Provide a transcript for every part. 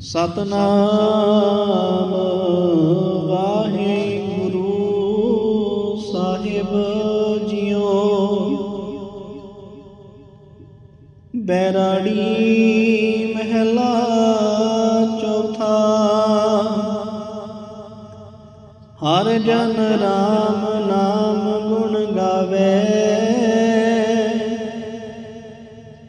ਸਤਨਾਮ ਵਾਹਿਗੁਰੂ ਸਾਹਿਬ ਜੀਓ। ਬੈਰਾੜੀ ਮਹਿਲਾ ਚੌਥਾ। ਹਰ ਜਨ ਰਾਮ ਨਾਮ ਗੁਣ ਗਾਵੇ।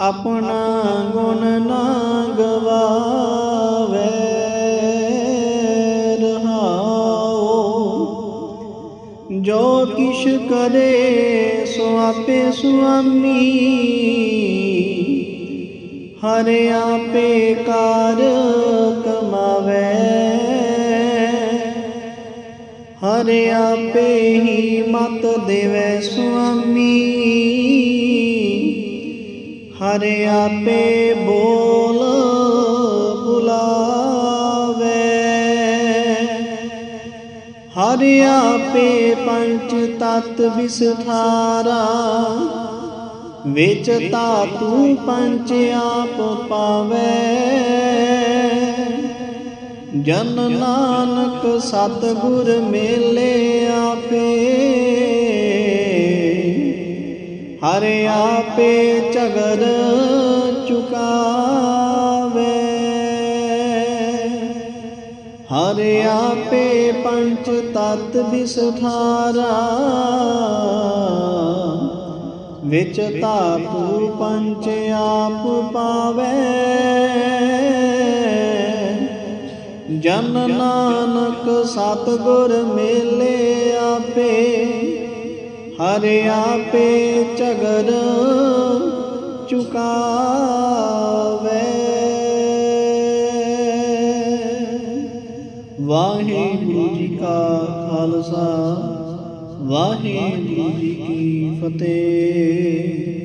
ਆਪਣਾ ਗੁਣ ਨਾ ਗਵਾਵੇ, ਰਹਾਓ। ਜੋ ਕਿਛ ਕਰੇ, ਸੋ ਆਪੇ ਸੁਆਮੀ। ਹਰੇ ਆਪੇ ਕਾਰ ਕਮਾਵੇ। ਹਰ ਆਪੇ ਹੀ ਮਤ ਦੇਵੇ ਸੁਆਮੀ। ਹਰ ਆਪੇ ਬੋਲ ਬੁਲਾਵੇ। ਹਰ ਆਪੇ ਪੰਚ ਤਤ ਵਿਸਥਾਰਾ। ਵਿੱਚ ਧਾਤੂ ਪੰਚ ਆਪ ਪਾਵੇ। ਜਨ ਨਾਨਕ ਸਤਿਗੁਰ ਮੇਲੇ ਆਪੇ। ਹਰ ਆਪੇ ਝਗਰ ਚੁਕਾਵੇ। ਹਰ ਆਪੇ ਪੰਚ ਤਤ ਵਿਸਥਾਰਾ। ਵਿੱਚ ਤਾਪੂ ਪੰਚ ਆਪ ਪਾਵੇ। ਜਨ ਨਾਨਕ ਸਤਿਗੁਰ ਮੇਲੇ ਆਪੇ। ਹਰ ਆਪੇ ਝਗਰ ਚੁਕਾਵੇ। ਵਾਹਿਗੁਰੂ ਜੀ ਕਾ ਖਾਲਸਾ ਵਾਹਿਗੁਰੂ ਜੀ ਕੀ ਫਤਿਹ।